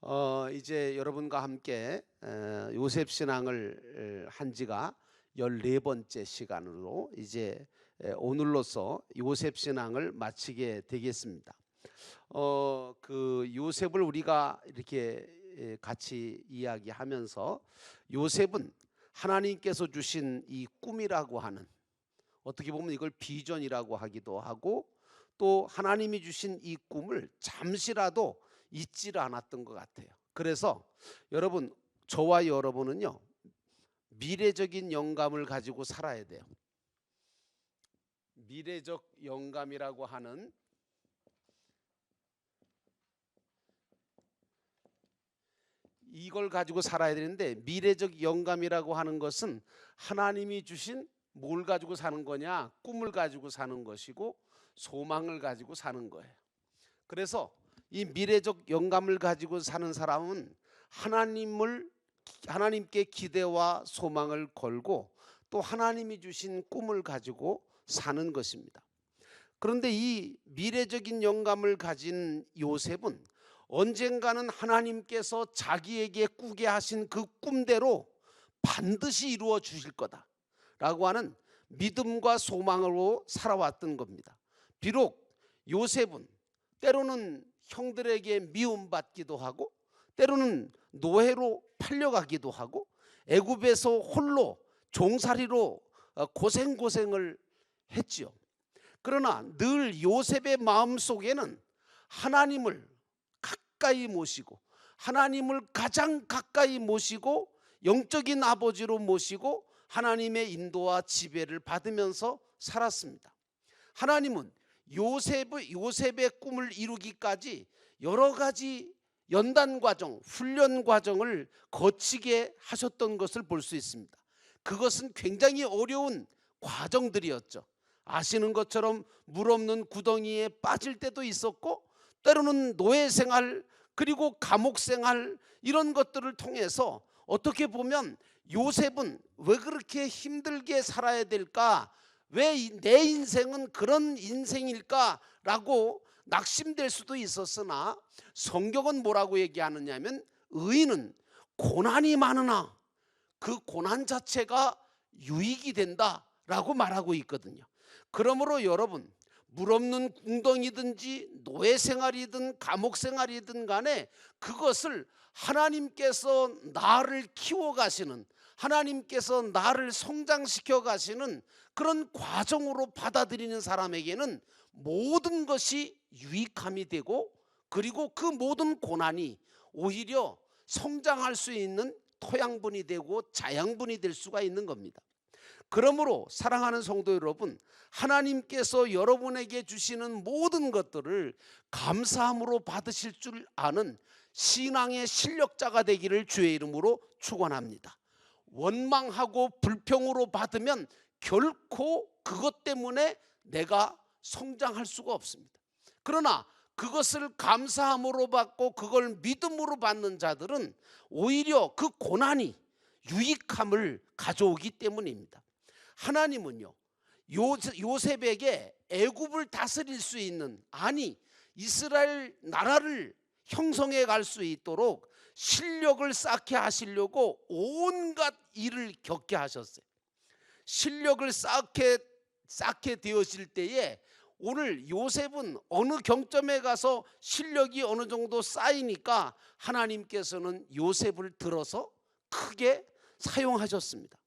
어, 이제 여러분과 함께 에, 요셉 신앙을 에, 한 지가 14번째 시간으로 이제 에, 오늘로서 요셉 신앙을 마치게 되겠습니다. 어, 그 요셉을 우리가 이렇게 에, 같이 이야기하면서 요셉은 하나님께서 주신 이 꿈이라고 하는 어떻게 보면 이걸 비전이라고 하기도 하고 또 하나님이 주신 이 꿈을 잠시라도 잊지를 않았던 것 같아요. 그래서 여러분 저와 여러분은요 미래적인 영감을 가지고 살아야 돼요. 미래적 영감이라고 하는 이걸 가지고 살아야 되는데 미래적 영감이라고 하는 것은 하나님이 주신 뭘 가지고 사는 거냐? 꿈을 가지고 사는 것이고 소망을 가지고 사는 거예요. 그래서 이 미래적 영감을 가지고 사는 사람은 하나님을 하나님께 기대와 소망을 걸고 또 하나님이 주신 꿈을 가지고 사는 것입니다. 그런데 이 미래적인 영감을 가진 요셉은 언젠가는 하나님께서 자기에게 꾸게 하신 그 꿈대로 반드시 이루어 주실 거다라고 하는 믿음과 소망으로 살아왔던 겁니다. 비록 요셉은 때로는 형들에게 미움받기도 하고 때로는 노예로 팔려가기도 하고 애굽에서 홀로 종살이로 어, 고생고생을 했지요. 그러나 늘 요셉의 마음 속에는 하나님을 가까이 모시고 하나님을 가장 가까이 모시고 영적인 아버지로 모시고 하나님의 인도와 지배를 받으면서 살았습니다. 하나님은 요셉의 요셉의 꿈을 이루기까지 여러 가지 연단 과정, 훈련 과정을 거치게 하셨던 것을 볼 수 있습니다. 그것은 굉장히 어려운 과정들이었죠. 아시는 것처럼 물 없는 구덩이에 빠질 때도 있었고 때로는 노예 생활 그리고 감옥 생활 이런 것들을 통해서 어떻게 보면 요셉은 왜 그렇게 힘들게 살아야 될까? 왜 내 인생은 그런 인생일까라고 낙심될 수도 있었으나 성경은 뭐라고 얘기하느냐면 의인은 고난이 많으나 그 고난 자체가 유익이 된다라고 말하고 있거든요. 그러므로 여러분 물 없는 궁덩이든지 노예 생활이든 감옥 생활이든 간에 그것을 하나님께서 나를 키워 가시는 하나님께서 나를 성장시켜 가시는 그런 과정으로 받아들이는 사람에게는 모든 것이 유익함이 되고 그리고 그 모든 고난이 오히려 성장할 수 있는 토양분이 되고 자양분이 될 수가 있는 겁니다. 그러므로 사랑하는 성도 여러분, 하나님께서 여러분에게 주시는 모든 것들을 감사함으로 받으실 줄 아는 신앙의 실력자가 되기를 주의 이름으로 축원합니다. 원망하고 불평으로 받으면 결코 그것 때문에 내가 성장할 수가 없습니다. 그러나 그것을 감사함으로 받고 그걸 믿음으로 받는 자들은 오히려 그 고난이 유익함을 가져오기 때문입니다. 하나님은요 요셉에게 애굽을 다스릴 수 있는 아니 이스라엘 나라를 형성해 갈 수 있도록 실력을 쌓게 하시려고 온갖 일을 겪게 하셨어요. 실력을 쌓게 쌓게 되었을 때에 오늘 요셉은 어느 경점에 가서 실력이 어느 정도 쌓이니까 하나님께서는 요셉을 들어서 크게 사용하셨습니다.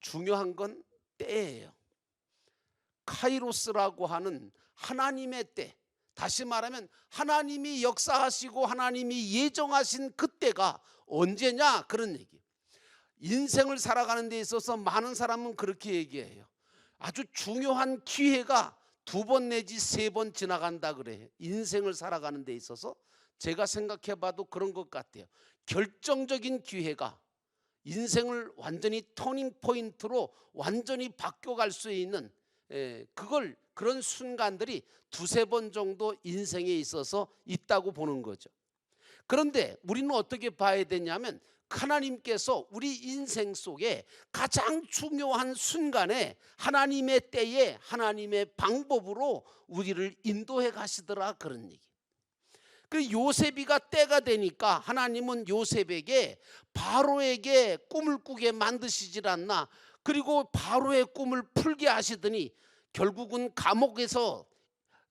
중요한 건 때예요. 카이로스라고 하는 하나님의 때. 다시 말하면 하나님이 역사하시고 하나님이 예정하신 그때가 언제냐 그런 얘기. 인생을 살아가는 데 있어서 많은 사람은 그렇게 얘기해요. 아주 중요한 기회가 두 번 내지 세 번 지나간다 그래. 인생을 살아가는 데 있어서 제가 생각해 봐도 그런 것 같아요. 결정적인 기회가 인생을 완전히 터닝 포인트로 완전히 바뀌어 갈 수 있는 예, 그걸 그런 순간들이 두세 번 정도 인생에 있어서 있다고 보는 거죠. 그런데 우리는 어떻게 봐야 되냐면 하나님께서 우리 인생 속에 가장 중요한 순간에 하나님의 때에 하나님의 방법으로 우리를 인도해 가시더라 그런 얘기. 그 요셉이가 때가 되니까 하나님은 요셉에게 바로에게 꿈을 꾸게 만드시질 않나. 그리고 바로의 꿈을 풀게 하시더니 결국은 감옥에서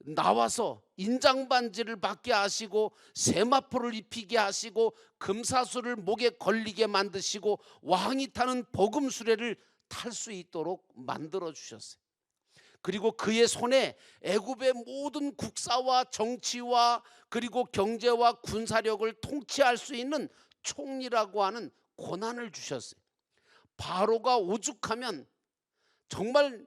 나와서 인장 반지를 받게 하시고 세마포를 입히게 하시고 금사수를 목에 걸리게 만드시고 왕이 타는 복음 수레를 탈 수 있도록 만들어 주셨어요. 그리고 그의 손에 애굽의 모든 국사와 정치와 그리고 경제와 군사력을 통치할 수 있는 총리라고 하는 권한을 주셨어요. 바로가 오죽하면 정말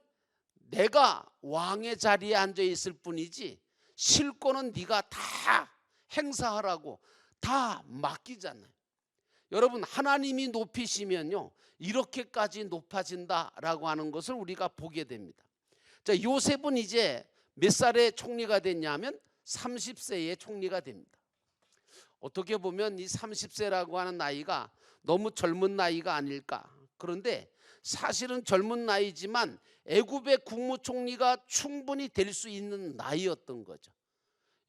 내가 왕의 자리에 앉아 있을 뿐이지 실권은 네가 다 행사하라고 다 맡기잖아요. 여러분 하나님이 높이시면요 이렇게까지 높아진다라고 하는 것을 우리가 보게 됩니다. 자 요셉은 이제 몇 살에 총리가 됐냐면 30세에 총리가 됩니다. 어떻게 보면 이 30세라고 하는 나이가 너무 젊은 나이가 아닐까. 그런데 사실은 젊은 나이지만 애굽의 국무총리가 충분히 될 수 있는 나이였던 거죠.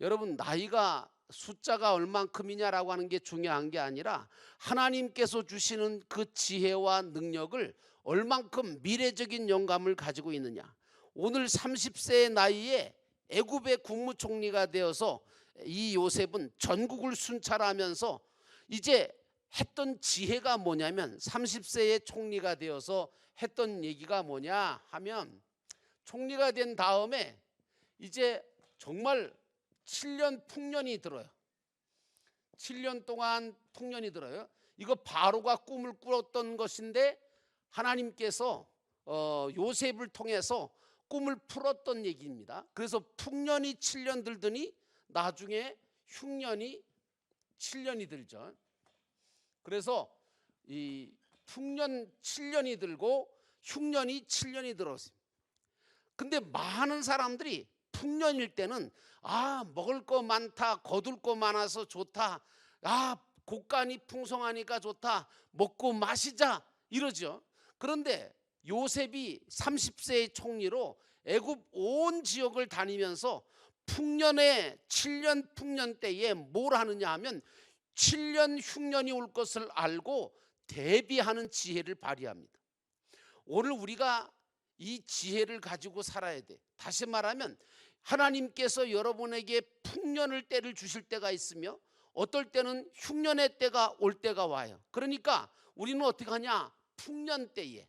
여러분 나이가 숫자가 얼만큼이냐라고 하는 게 중요한 게 아니라 하나님께서 주시는 그 지혜와 능력을 얼만큼 미래적인 영감을 가지고 있느냐. 오늘 30세의 나이에 애굽의 국무총리가 되어서 이 요셉은 전국을 순찰하면서 이제 했던 지혜가 뭐냐면 30세의 총리가 되어서 했던 얘기가 뭐냐 하면 총리가 된 다음에 이제 정말 7년 풍년이 들어요. 7년 동안 풍년이 들어요. 이거 바로가 꿈을 꾸었던 것인데 하나님께서 어, 요셉을 통해서 꿈을 풀었던 얘기입니다. 그래서 풍년이 7년 들더니 나중에 흉년이 7년이 들죠. 그래서 이 풍년 7년이 들고 흉년이 7년이 들었습니다. 근데 많은 사람들이 풍년일 때는 아 먹을 거 많다 거둘 거 많아서 좋다 아 곡간이 풍성하니까 좋다 먹고 마시자 이러죠 그런데 요셉이 30세의 총리로 애굽 온 지역을 다니면서 풍년의 7년 풍년 때에 뭘 하느냐 하면 7년 흉년이 올 것을 알고 대비하는 지혜를 발휘합니다. 오늘 우리가 이 지혜를 가지고 살아야 돼. 다시 말하면 하나님께서 여러분에게 풍년을 때를 주실 때가 있으며 어떨 때는 흉년의 때가 올 때가 와요. 그러니까 우리는 어떻게 하냐? 풍년 때에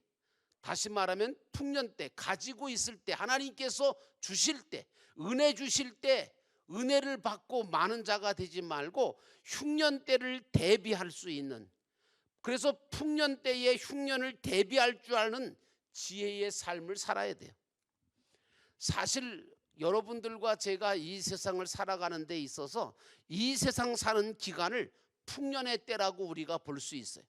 다시 말하면 풍년 때 가지고 있을 때 하나님께서 주실 때 은혜 주실 때 은혜를 받고 많은 자가 되지 말고 흉년 때를 대비할 수 있는 그래서 풍년 때에 흉년을 대비할 줄 아는 지혜의 삶을 살아야 돼요. 사실 여러분들과 제가 이 세상을 살아가는 데 있어서 이 세상 사는 기간을 풍년의 때라고 우리가 볼 수 있어요.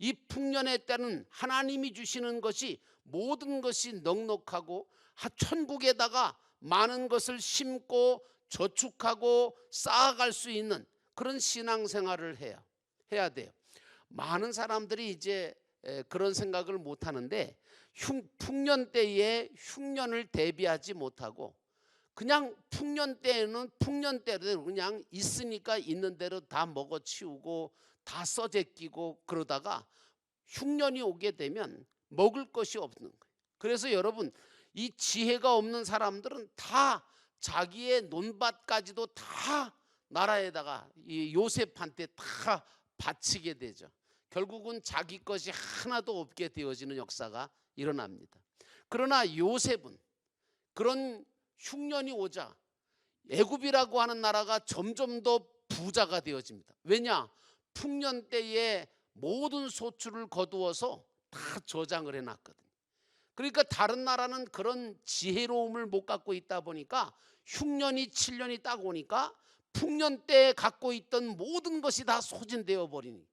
이 풍년의 때는 하나님이 주시는 것이 모든 것이 넉넉하고 천국에다가 많은 것을 심고 저축하고 쌓아갈 수 있는 그런 신앙생활을 해야 해야 돼요. 많은 사람들이 이제 그런 생각을 못 하는데 흉, 풍년 때에 흉년을 대비하지 못하고 그냥 풍년 때에는 풍년 때로 그냥 있으니까 있는 대로 다 먹어 치우고 다 써제끼고 그러다가 흉년이 오게 되면 먹을 것이 없는 거예요. 그래서 여러분 이 지혜가 없는 사람들은 다 자기의 논밭까지도 다 나라에다가 이 요셉한테 다 바치게 되죠. 결국은 자기 것이 하나도 없게 되어지는 역사가 일어납니다. 그러나 요셉은 그런 흉년이 오자 애굽이라고 하는 나라가 점점 더 부자가 되어집니다. 왜냐? 풍년 때에 모든 소출을 거두어서 다 저장을 해놨거든요. 그러니까 다른 나라는 그런 지혜로움을 못 갖고 있다 보니까 흉년이 7년이 딱 오니까 풍년 때 갖고 있던 모든 것이 다 소진되어 버리니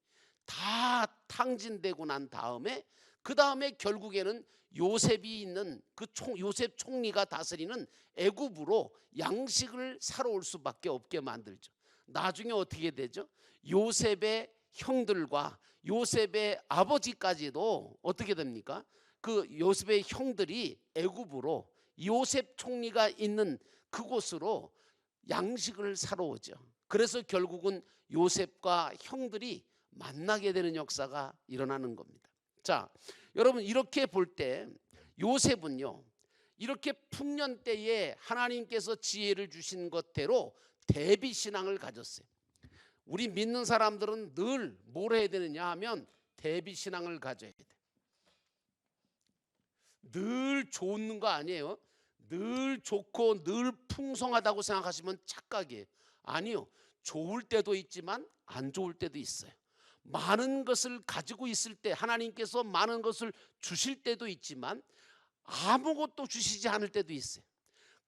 다 탕진되고 난 다음에 그 다음에 결국에는 요셉이 있는 그 총, 요셉 총리가 다스리는 애굽으로 양식을 사러 올 수밖에 없게 만들죠. 나중에 어떻게 되죠? 요셉의 형들과 요셉의 아버지까지도 어떻게 됩니까? 그 요셉의 형들이 애굽으로 요셉 총리가 있는 그곳으로 양식을 사러 오죠. 그래서 결국은 요셉과 형들이 만나게 되는 역사가 일어나는 겁니다. 자, 여러분 이렇게 볼 때 요셉은요. 이렇게 풍년 때에 하나님께서 지혜를 주신 것대로 대비 신앙을 가졌어요. 우리 믿는 사람들은 늘 뭘 해야 되느냐 하면 대비 신앙을 가져야 돼. 늘 좋은 거 아니에요. 늘 좋고 늘 풍성하다고 생각하시면 착각이에요. 아니요. 좋을 때도 있지만 안 좋을 때도 있어요. 많은 것을 가지고 있을 때 하나님께서 많은 것을 주실 때도 있지만 아무것도 주시지 않을 때도 있어요.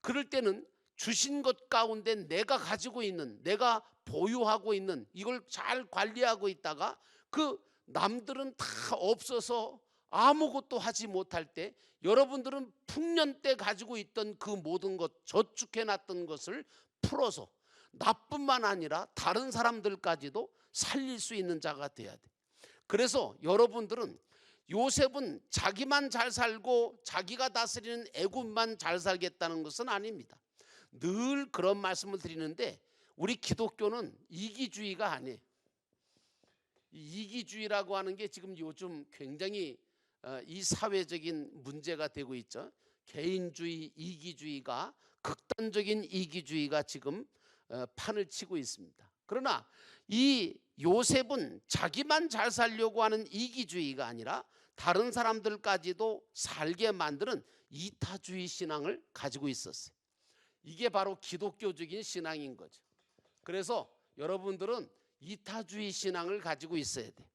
그럴 때는 주신 것 가운데 내가 가지고 있는 내가 보유하고 있는 이걸 잘 관리하고 있다가 그 남들은 다 없어서 아무것도 하지 못할 때 여러분들은 풍년 때 가지고 있던 그 모든 것 저축해 놨던 것을 풀어서 나뿐만 아니라 다른 사람들까지도 살릴 수 있는 자가 돼야 돼. 그래서 여러분들은 요셉은 자기만 잘 살고 자기가 다스리는 애굽만 잘 살겠다는 것은 아닙니다. 늘 그런 말씀을 드리는데 우리 기독교는 이기주의가 아니에요. 이 이기주의라고 하는 게 지금 요즘 굉장히 어, 이 사회적인 문제가 되고 있죠. 개인주의, 이기주의가 극단적인 이기주의가 지금 어, 판을 치고 있습니다. 그러나 이 요셉은 자기만 잘 살려고 하는 이기주의가 아니라 다른 사람들까지도 살게 만드는 이타주의 신앙을 가지고 있었어요. 이게 바로 기독교적인 신앙인 거죠. 그래서 여러분들은 이타주의 신앙을 가지고 있어야 돼.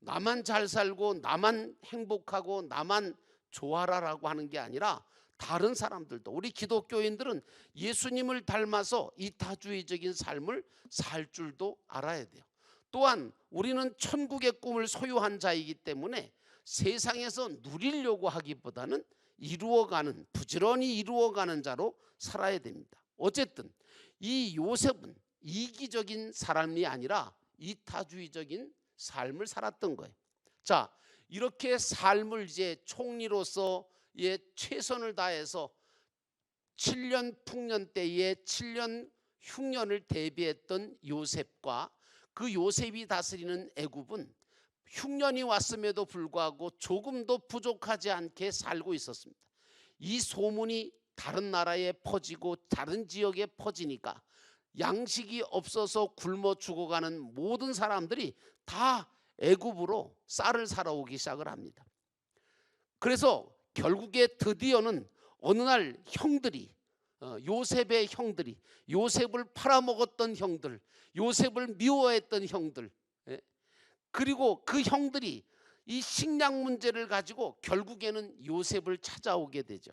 나만 잘 살고 나만 행복하고 나만 좋아라라고 하는 게 아니라 다른 사람들도 우리 기독교인들은 예수님을 닮아서 이타주의적인 삶을 살 줄도 알아야 돼요. 또한 우리는 천국의 꿈을 소유한 자이기 때문에 세상에서 누리려고 하기보다는 이루어가는 부지런히 이루어가는 자로 살아야 됩니다. 어쨌든 이 요셉은 이기적인 사람이 아니라 이타주의적인 삶을 살았던 거예요. 자, 이렇게 삶을 이제 총리로서 예 최선을 다해서 7년 풍년 때에 7년 흉년을 대비했던 요셉과 그 요셉이 다스리는 애굽은 흉년이 왔음에도 불구하고 조금도 부족하지 않게 살고 있었습니다. 이 소문이 다른 나라에 퍼지고 다른 지역에 퍼지니까 양식이 없어서 굶어 죽어가는 모든 사람들이 다 애굽으로 쌀을 사러 오기 시작을 합니다. 그래서 결국에 드디어는 어느 날 형들이 어, 요셉의 형들이 요셉을 팔아먹었던 형들, 요셉을 미워했던 형들, 예? 그리고 그 형들이 이 식량 문제를 가지고 결국에는 요셉을 찾아오게 되죠.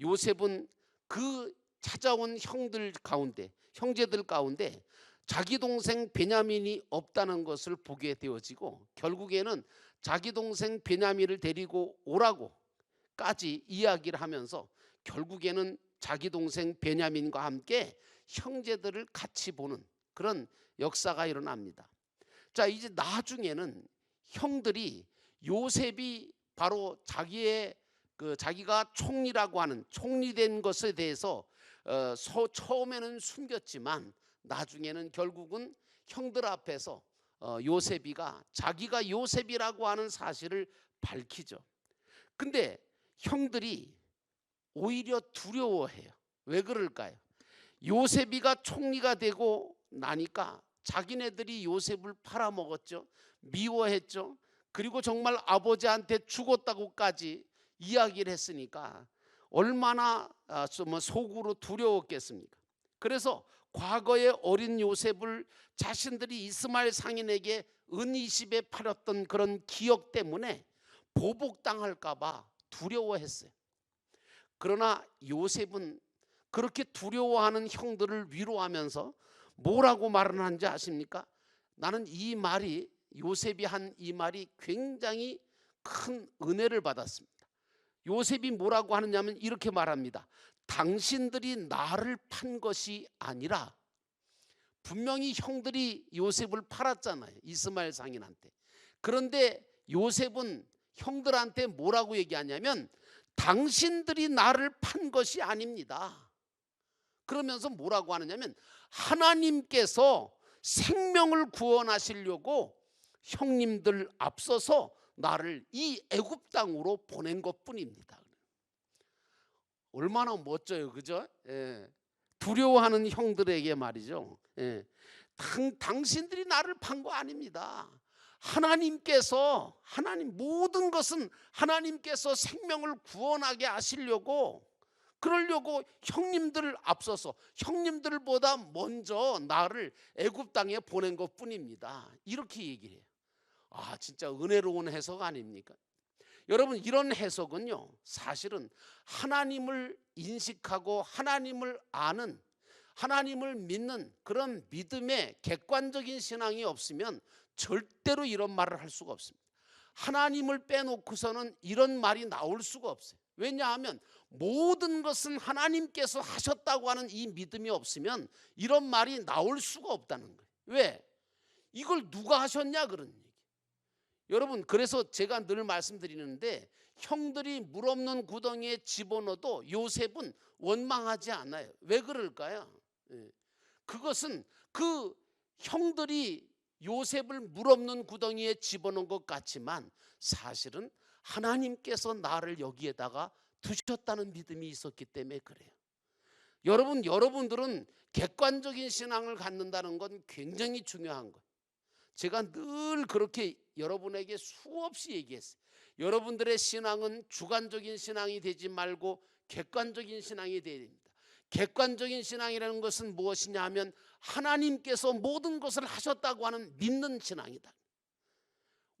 요셉은 그 찾아온 형들 가운데, 형제들 가운데 자기 동생 베냐민이 없다는 것을 보게 되어지고 결국에는 자기 동생 베냐민을 데리고 오라고까지 이야기를 하면서 결국에는 자기 동생 베냐민과 함께 형제들을 같이 보는 그런 역사가 일어납니다. 자, 이제 나중에는 형들이 요셉이 바로 자기의 그 자기가 총리라고 하는 총리된 것에 대해서 어, 서, 처음에는 숨겼지만 나중에는 결국은 형들 앞에서 어, 요셉이가 자기가 요셉이라고 하는 사실을 밝히죠. 근데 형들이 오히려 두려워해요. 왜 그럴까요? 요셉이가 총리가 되고 나니까 자기네들이 요셉을 팔아먹었죠. 미워했죠. 그리고 정말 아버지한테 죽었다고까지 이야기를 했으니까 얼마나 아, 뭐 속으로 두려웠겠습니까? 그래서 과거의 어린 요셉을 자신들이 이스마엘 상인에게 은 20에 팔았던 그런 기억 때문에 보복당할까 봐 두려워했어요. 그러나 요셉은 그렇게 두려워하는 형들을 위로하면서 뭐라고 말을 하는지 아십니까? 나는 이 말이 요셉이 한 이 말이 굉장히 큰 은혜를 받았습니다. 요셉이 뭐라고 하느냐면 이렇게 말합니다. 당신들이 나를 판 것이 아니라 분명히 형들이 요셉을 팔았잖아요. 이스마엘 상인한테. 그런데 요셉은 형들한테 뭐라고 얘기하냐면 당신들이 나를 판 것이 아닙니다. 그러면서 뭐라고 하느냐면 하나님께서 생명을 구원하시려고 형님들 앞서서 나를 이 애굽 땅으로 보낸 것뿐입니다. 얼마나 멋져요, 그죠? 예. 두려워하는 형들에게 말이죠. 예. 당, 당신들이 나를 판 거 아닙니다. 하나님께서 하나님 모든 것은 하나님께서 생명을 구원하게 하시려고 그러려고 형님들을 앞서서 형님들보다 먼저 나를 애굽 땅에 보낸 것뿐입니다. 이렇게 얘기를 해요. 아, 진짜 은혜로운 해석 아닙니까? 여러분 이런 해석은요. 사실은 하나님을 인식하고 하나님을 아는 하나님을 믿는 그런 믿음의 객관적인 신앙이 없으면 절대로 이런 말을 할 수가 없습니다. 하나님을 빼놓고서는 이런 말이 나올 수가 없어요. 왜냐하면 모든 것은 하나님께서 하셨다고 하는 이 믿음이 없으면 이런 말이 나올 수가 없다는 거예요. 왜? 이걸 누가 하셨냐 그런 얘기. 여러분 그래서 제가 늘 말씀드리는데 형들이 물 없는 구덩이에 집어넣어도 요셉은 원망하지 않아요. 왜 그럴까요? 예. 그것은 그 형들이 요셉을 물 없는 구덩이에 집어넣은 것 같지만 사실은 하나님께서 나를 여기에다가 두셨다는 믿음이 있었기 때문에 그래요. 여러분, 여러분들은 객관적인 신앙을 갖는다는 건 굉장히 중요한 거예요. 제가 늘 그렇게 여러분에게 수없이 얘기했어요. 여러분들의 신앙은 주관적인 신앙이 되지 말고 객관적인 신앙이 되어야 됩니다. 객관적인 신앙이라는 것은 무엇이냐 하면 하나님께서 모든 것을 하셨다고 하는 믿는 신앙이다.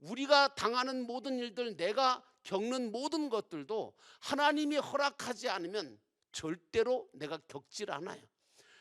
우리가 당하는 모든 일들, 내가 겪는 모든 것들도 하나님이 허락하지 않으면 절대로 내가 겪질 않아요.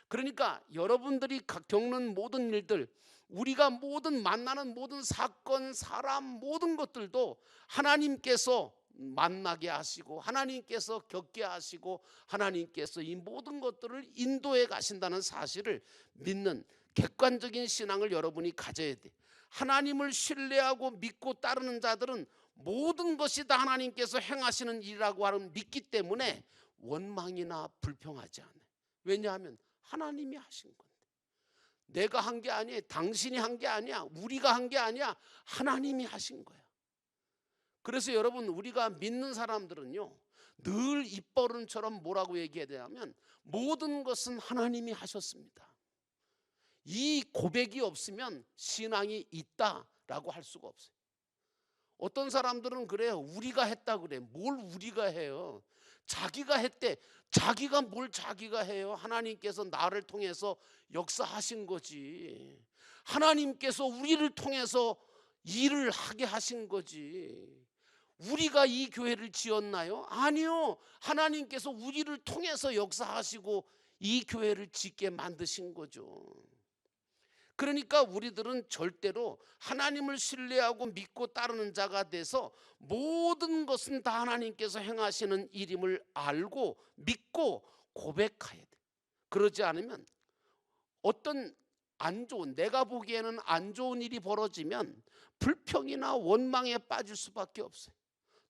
그러니까 여러분들이 겪는 모든 일들, 우리가 모든 만나는 모든 사건, 사람, 모든 것들도 하나님께서 만나게 하시고 하나님께서 겪게 하시고 하나님께서 이 모든 것들을 인도해 가신다는 사실을 믿는 객관적인 신앙을 여러분이 가져야 돼. 하나님을 신뢰하고 믿고 따르는 자들은 모든 것이 다 하나님께서 행하시는 일이라고 하는 믿기 때문에 원망이나 불평하지 않아요. 왜냐하면 하나님이 하신 건데. 내가 한 게 아니에요. 당신이 한 게 아니야. 우리가 한 게 아니야. 하나님이 하신 거야. 그래서 여러분 우리가 믿는 사람들은요. 늘 입버릇처럼 뭐라고 얘기해야 되냐면 모든 것은 하나님이 하셨습니다. 이 고백이 없으면 신앙이 있다라고 할 수가 없어요. 어떤 사람들은 그래요. 우리가 했다 그래. 뭘 우리가 해요? 자기가 했대. 자기가 뭘 자기가 해요? 하나님께서 나를 통해서 역사하신 거지. 하나님께서 우리를 통해서 일을 하게 하신 거지. 우리가 이 교회를 지었나요? 아니요. 하나님께서 우리를 통해서 역사하시고 이 교회를 짓게 만드신 거죠. 그러니까 우리들은 절대로 하나님을 신뢰하고 믿고 따르는 자가 돼서 모든 것은 다 하나님께서 행하시는 일임을 알고 믿고 고백해야 돼. 그러지 않으면 어떤 안 좋은 내가 보기에는 안 좋은 일이 벌어지면 불평이나 원망에 빠질 수밖에 없어요.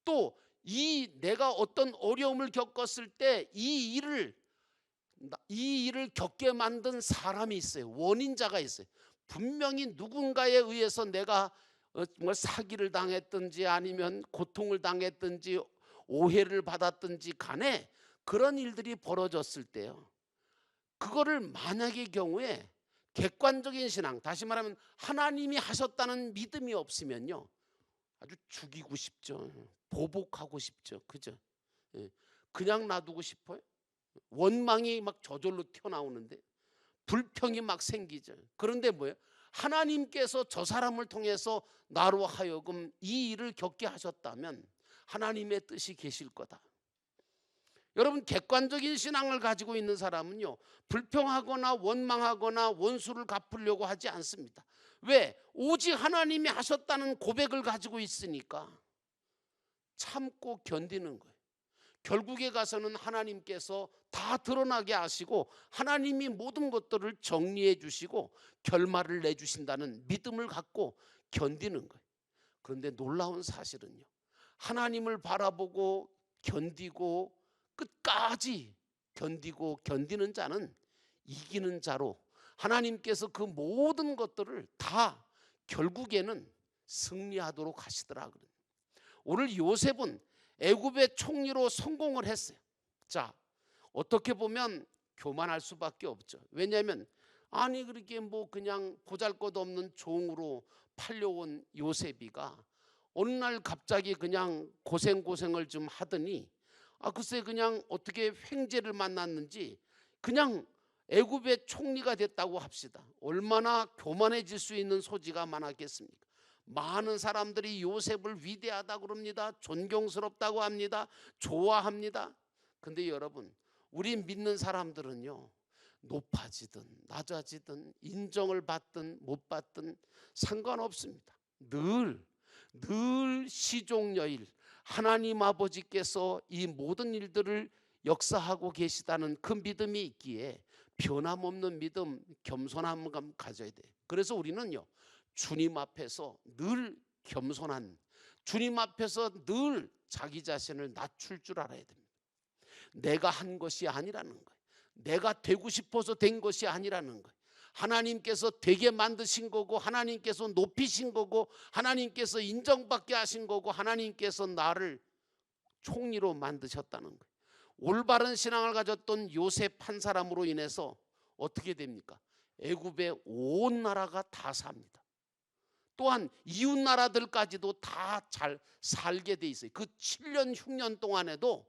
또 이 내가 어떤 어려움을 겪었을 때 이 일을 이 일을 겪게 만든 사람이 있어요. 원인자가 있어요. 분명히 누군가에 의해서 내가 어, 뭐 사기를 당했든지 아니면 고통을 당했든지 오해를 받았든지 간에 그런 일들이 벌어졌을 때요. 그거를 만약의 경우에 객관적인 신앙, 다시 말하면 하나님이 하셨다는 믿음이 없으면요. 아주 죽이고 싶죠. 보복하고 싶죠. 그죠? 예. 그냥 놔두고 싶어요. 원망이 막 저절로 튀어나오는데 불평이 막 생기죠. 그런데 뭐예요? 하나님께서 저 사람을 통해서 나로 하여금 이 일을 겪게 하셨다면 하나님의 뜻이 계실 거다. 여러분 객관적인 신앙을 가지고 있는 사람은요 불평하거나 원망하거나 원수를 갚으려고 하지 않습니다. 왜? 오직 하나님이 하셨다는 고백을 가지고 있으니까 참고 견디는 거예요. 결국에 가서는 하나님께서 다 드러나게 하시고 하나님이 모든 것들을 정리해 주시고 결말을 내 주신다는 믿음을 갖고 견디는 거예요. 그런데 놀라운 사실은요. 하나님을 바라보고 견디고 끝까지 견디고 견디는 자는 이기는 자로 하나님께서 그 모든 것들을 다 결국에는 승리하도록 하시더라 그래. 오늘 요셉은 애굽의 총리로 성공을 했어요. 자, 어떻게 보면 교만할 수밖에 없죠. 왜냐하면 아니 그렇게 뭐 그냥 보잘것없는 종으로 팔려온 요셉이가 어느 날 갑자기 그냥 고생 고생을 좀 하더니 아 글쎄 그냥 어떻게 횡재를 만났는지 그냥 애굽의 총리가 됐다고 합시다. 얼마나 교만해질 수 있는 소지가 많았겠습니까? 많은 사람들이 요셉을 위대하다 그럽니다. 존경스럽다고 합니다. 좋아합니다. 근데 여러분, 우리 믿는 사람들은요. 높아지든 낮아지든 인정을 받든 못 받든 상관없습니다. 늘 늘 시종여일 하나님 아버지께서 이 모든 일들을 역사하고 계시다는 그 믿음이 있기에 변함없는 믿음, 겸손함을 가져야 돼. 그래서 우리는요 주님 앞에서 늘 겸손한 주님 앞에서 늘 자기 자신을 낮출 줄 알아야 됩니다. 내가 한 것이 아니라는 거예요. 내가 되고 싶어서 된 것이 아니라는 거예요. 하나님께서 되게 만드신 거고 하나님께서 높이신 거고 하나님께서 인정받게 하신 거고 하나님께서 나를 총리로 만드셨다는 거예요. 올바른 신앙을 가졌던 요셉 한 사람으로 인해서 어떻게 됩니까? 애굽의 온 나라가 다 삽니다. 또한 이웃 나라들까지도 다 잘 살게 돼 있어요. 그 7년 흉년 동안에도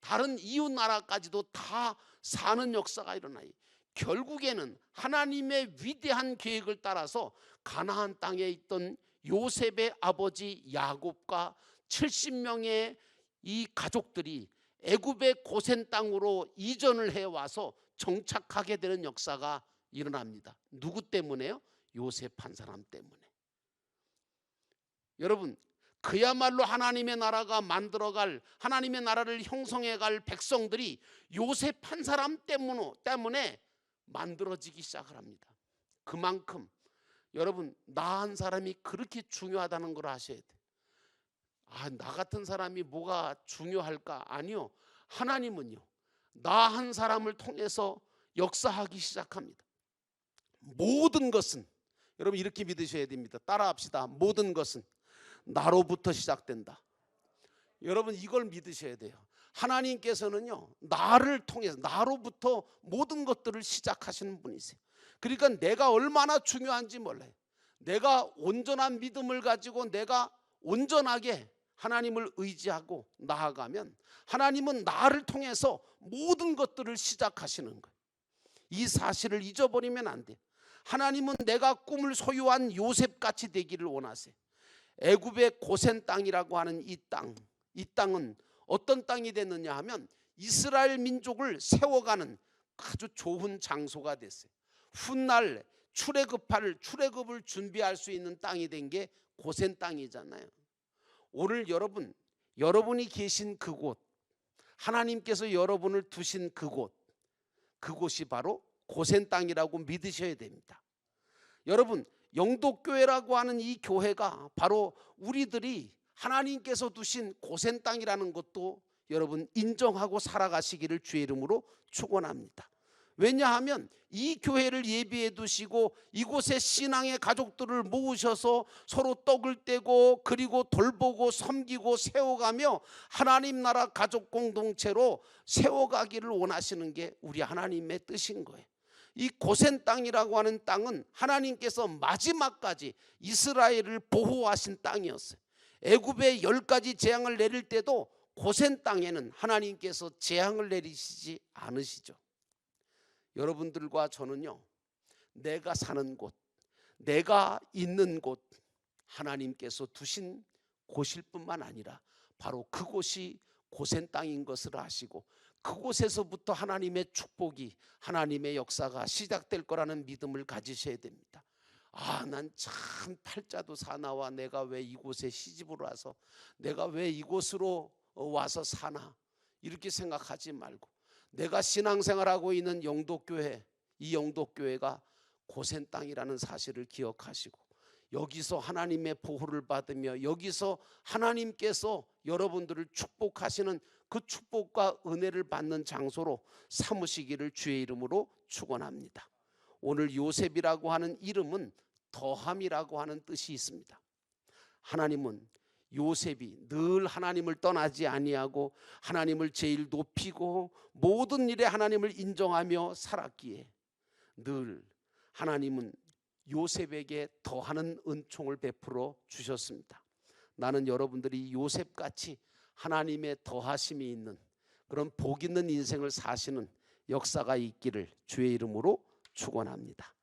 다른 이웃 나라까지도 다 사는 역사가 일어나요. 결국에는 하나님의 위대한 계획을 따라서 가나안 땅에 있던 요셉의 아버지 야곱과 70명의 이 가족들이 애굽의 고센 땅으로 이전을 해 와서 정착하게 되는 역사가 일어납니다. 누구 때문에요? 요셉 한 사람 때문에. 여러분, 그야말로 하나님의 나라가 만들어갈 하나님의 나라를 형성해갈 백성들이 요셉 한 사람 때문에, 때문에 만들어지기 시작을 합니다. 그만큼 여러분 나 한 사람이 그렇게 중요하다는 걸 아셔야 돼. 아, 나 같은 사람이 뭐가 중요할까? 아니요. 하나님은요. 나 한 사람을 통해서 역사하기 시작합니다. 모든 것은 여러분 이렇게 믿으셔야 됩니다. 따라합시다. 모든 것은 나로부터 시작된다. 여러분 이걸 믿으셔야 돼요. 하나님께서는요 나를 통해서 나로부터 모든 것들을 시작하시는 분이세요. 그러니까 내가 얼마나 중요한지 몰라요. 내가 온전한 믿음을 가지고 내가 온전하게 하나님을 의지하고 나아가면 하나님은 나를 통해서 모든 것들을 시작하시는 거예요. 이 사실을 잊어버리면 안 돼. 하나님은 내가 꿈을 소유한 요셉 같이 되기를 원하세요. 애굽의 고센 땅이라고 하는 이 땅, 이 땅은 어떤 땅이 됐느냐 하면 이스라엘 민족을 세워가는 아주 좋은 장소가 됐어요. 훗날 출애굽할 출애굽을 준비할 수 있는 땅이 된 게 고센 땅이잖아요. 오늘 여러분 여러분이 계신 그곳 하나님께서 여러분을 두신 그곳 그곳이 바로 고센 땅이라고 믿으셔야 됩니다. 여러분 영도교회라고 하는 이 교회가 바로 우리들이 하나님께서 두신 고센 땅이라는 것도 여러분 인정하고 살아가시기를 주의 이름으로 축원합니다. 왜냐하면 이 교회를 예비해 두시고 이곳에 신앙의 가족들을 모으셔서 서로 떡을 떼고 그리고 돌보고 섬기고 세워가며 하나님 나라 가족 공동체로 세워가기를 원하시는 게 우리 하나님의 뜻인 거예요. 이 고센 땅이라고 하는 땅은 하나님께서 마지막까지 이스라엘을 보호하신 땅이었어요. 애굽에 열 가지 재앙을 내릴 때도 고센 땅에는 하나님께서 재앙을 내리시지 않으시죠. 여러분들과 저는요, 내가 사는 곳, 내가 있는 곳, 하나님께서 두신 곳일 뿐만 아니라 바로 그곳이 고센 땅인 것을 아시고 그곳에서부터 하나님의 축복이 하나님의 역사가 시작될 거라는 믿음을 가지셔야 됩니다. 아, 난 참 팔자도 사나와 내가 왜 이곳에 시집을 와서 내가 왜 이곳으로 와서 사나 이렇게 생각하지 말고 내가 신앙생활하고 있는 영도교회 이 영도교회가 고센 땅이라는 사실을 기억하시고 여기서 하나님의 보호를 받으며 여기서 하나님께서 여러분들을 축복하시는 그 축복과 은혜를 받는 장소로 삼으시기를 주의 이름으로 축원합니다. 오늘 요셉이라고 하는 이름은 더함이라고 하는 뜻이 있습니다. 하나님은 요셉이 늘 하나님을 떠나지 아니하고 하나님을 제일 높이고 모든 일에 하나님을 인정하며 살았기에 늘 하나님은 요셉에게 더하는 은총을 베풀어 주셨습니다. 나는 여러분들이 요셉같이 하나님의 더하심이 있는 그런 복 있는 인생을 사시는 역사가 있기를 주의 이름으로 축원합니다.